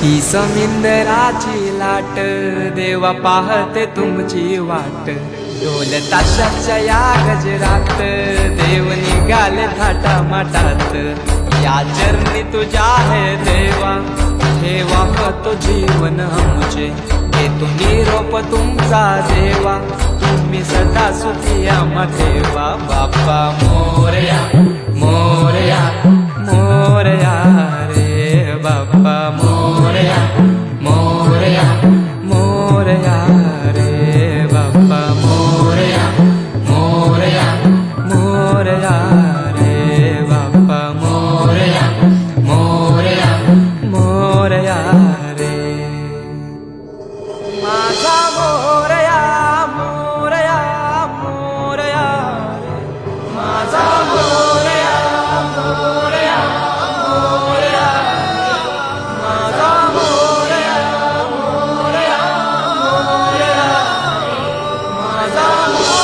ही समिंदराची लाट देवा पाहते तुमची वाट. ढोल ताशाच्या या गजरात देव निघाले थाटा माटात या चरणी तुझ्या आहे देवा ठेवा तो जीवन आमचे. घेतो निरोप तुमचा देवा तुम्ही सदा सुखिया आम्हा ठेवा. बाप्पा मोरया. मोरया रे बाप्पा मोरया मोरया Wow.